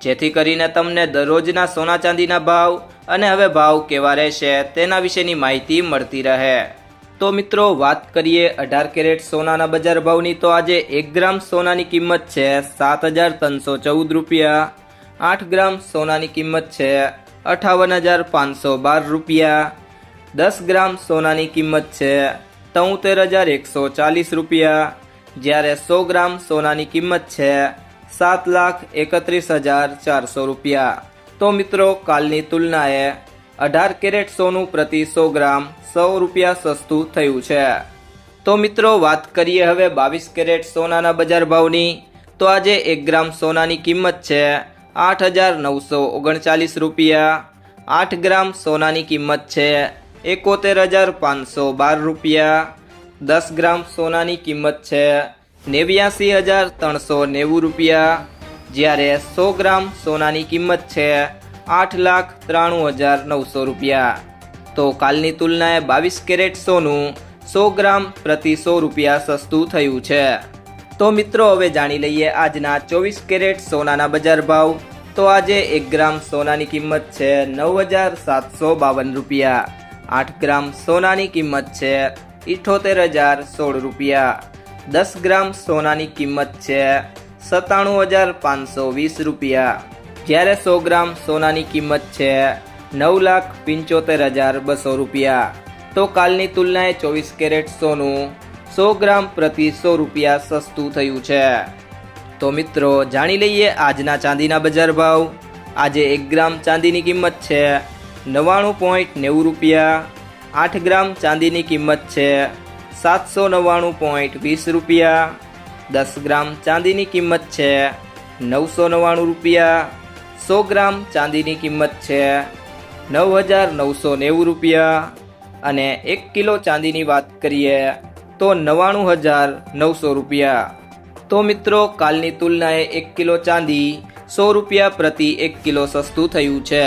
જેથી કરીને તમને દરરોજના સોના ચાંદીના ભાવ અને હવે ભાવ કેવા રહેશે તેના વિશેની માહિતી મળતી રહે. તો મિત્રો, વાત કરીએ અઢાર કેરેટ સોનાના બજાર ભાવની, તો આજે એક ગ્રામ સોનાની કિંમત છે સાત હજાર ત્રણસો ચૌદ રૂપિયા, આઠ ગ્રામ સોનાની કિંમત છે અઠાવન હજાર પાંચસો બાર રૂપિયા, દસ ગ્રામ સોનાની કિંમત છે તોતેર હજાર એકસો ચાલીસ રૂપિયા, જ્યારે સો ગ્રામ સોનાની કિંમત છે સાત લાખ એકત્રીસ હજાર ચારસો રૂપિયા. તો મિત્રો, કાલની તુલનાએ અઢાર કેરેટ સોનું પ્રતિ સો ગ્રામ સો રૂપિયા સસ્તું થયું છે. તો મિત્રો, વાત કરીએ હવે બાવીસ કેરેટ સોનાના બજાર ભાવની. તો આજે એક ગ્રામ સોનાની કિંમત છે આઠ હજાર નવસો ઓગણચાલીસ રૂપિયા. આઠ ગ્રામ સોનાની કિંમત છે એકોતેર હજાર પાંચસો બાર રૂપિયા. દસ ગ્રામ સોનાની કિંમત છે નેવ્યાસી હજાર ત્રણસો નેવું રૂપિયા. જ્યારે સો ગ્રામ સોનાની કિંમત છે આઠ લાખ ત્રાણું હજાર નવસો રૂપિયા. તો કાલની તુલનાએ બાવીસ કેરેટ સોનું સો ગ્રામ પ્રતિ સો રૂપિયા સસ્તું થયું છે. તો મિત્રો, હવે જાણી લઈએ આજના ચોવીસ કેરેટ સોનાના બજાર ભાવ. તો આજે એક ગ્રામ સોનાની કિંમત છે નવ હજાર સાતસો બાવન રૂપિયા. આઠ ગ્રામ સોનાની કિંમત છે ઇઠોતેર હજાર સોળ રૂપિયા. દસ ગ્રામ સોનાની કિંમત છે સત્તાણું હજાર પાંચસો વીસ રૂપિયા. જ્યારે સો ગ્રામ સોનાની કિંમત છે નવ લાખ પંચોતેર હજાર બસો રૂપિયા. તો કાલની તુલનાએ ચોવીસ કેરેટ સોનું સો ગ્રામ પ્રતિ સો રૂપિયા સસ્તું થયું છે. તો મિત્રો, જાણી લઈએ આજના ચાંદીના બજાર ભાવ. આજે એક ગ્રામ ચાંદીની કિંમત છે નવ્વાણું પોઈન્ટ નેવું રૂપિયા. આઠ ગ્રામ ચાંદીની કિંમત છે સાતસો નવ્વાણું પોઈન્ટ વીસ રૂપિયા. દસ ગ્રામ ચાંદીની કિંમત છે નવસો નવ્વાણું રૂપિયા. સો ગ્રામ ચાંદીની કિંમત છે નવ હજાર નવસો નેવું રૂપિયા. અને એક કિલો ચાંદીની વાત કરીએ તો નવ્વાણું હજાર નવસો રૂપિયા. તો મિત્રો, કાલની તુલનાએ એક કિલો ચાંદી સો રૂપિયા પ્રતિ એક કિલો સસ્તું થયું છે.